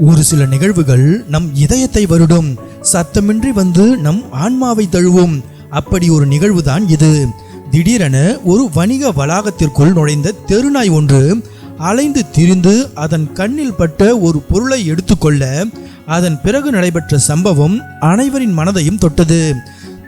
ஒரு சில நிகழ்வுகள் நம் இதயத்தை வருடும். சத்தமின்றி வந்து நம் ஆன்மாவை தழுவும். அப்படி ஒரு நிகழ்வுதான் இது. திடீரென ஒரு வணிக வளாகத்திற்குள் நுழைந்த தெருநாய் ஒன்று அலைந்து திரிந்து அதன் கண்ணில் பட்ட ஒரு பொருளை எடுத்துக்கொள்ள அதன் பிறகு நடைபெற்ற சம்பவம் அனைவரின் மனதையும் தொட்டது.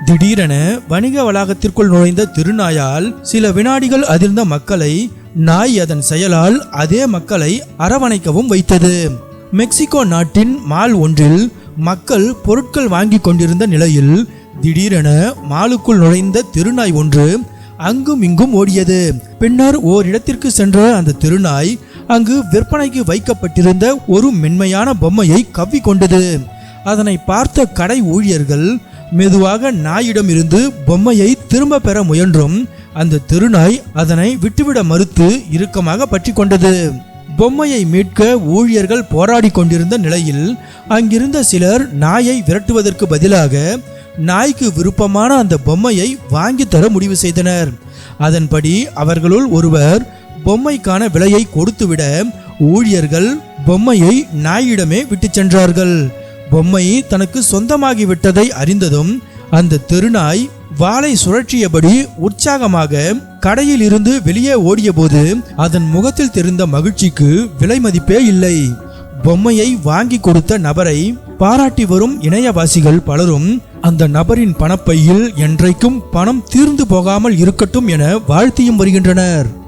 திடீரென வணிக வளாகத்திற்குள் நுழைந்த திருநாயால் சில வினாடிகள் அதிர்ந்த மக்களை நாய் அதன் செயலால் அதே மக்களை அரவணைக்கவும் வைத்தது. மெக்சிகோ நாட்டின் மால் ஒன்றில் மக்கள் பொருட்கள் வாங்கி கொண்டிருந்த நிலையில் திடீரென மாலுக்குள் நுழைந்த திருநாய் ஒன்று அங்கும் இங்கும் ஓடியது. பின்னர் ஓரிடத்திற்கு சென்ற அந்த திருநாய் அங்கு விற்பனைக்கு வைக்கப்பட்டிருந்த ஒரு மென்மையான பொம்மையை கவ்விக்கொண்டது அதனை பார்த்த கடை ஊழியர்கள் மெதுவாக நாயிடமிருந்து பொம்மையை திரும்ப பெற முயன்றும் அந்த திருநாய் அதனை விட்டுவிட மறுத்து இறுக்கமாக பற்றி கொண்டது. பொம்மையை மீட்க ஊழியர்கள் போராடி கொண்டிருந்த நிலையில் அங்கிருந்த சிலர் நாயை விரட்டுவதற்கு பதிலாக நாய்க்கு விருப்பமான அந்த பொம்மையை வாங்கி தர முடிவு செய்தனர். அதன்படி அவர்களுள் ஒருவர் பொம்மைக்கான விலையை கொடுத்துவிட ஊழியர்கள் பொம்மையை நாயிடமே விட்டுச் சென்றார்கள். பொம்மை தனக்கு சொந்தமாகி விட்டதை அறிந்ததும் அந்த தெருநாய் வாளை சுழற்றியபடி உற்சாகமாக கடையில் இருந்து வெளியே ஓடியபோது அதன் முகத்தில் தெரிந்த மகிழ்ச்சிக்கு விலை மதிப்பே இல்லை. பொம்மையை வாங்கி கொடுத்த நபரை பாராட்டி வரும் இணையவாசிகள் பலரும் அந்த நபரின் பணப்பையில் என்றைக்கும் பணம் தீர்ந்து போகாமல் இருக்கட்டும் என வாழ்த்தியும் வருகின்றனர்.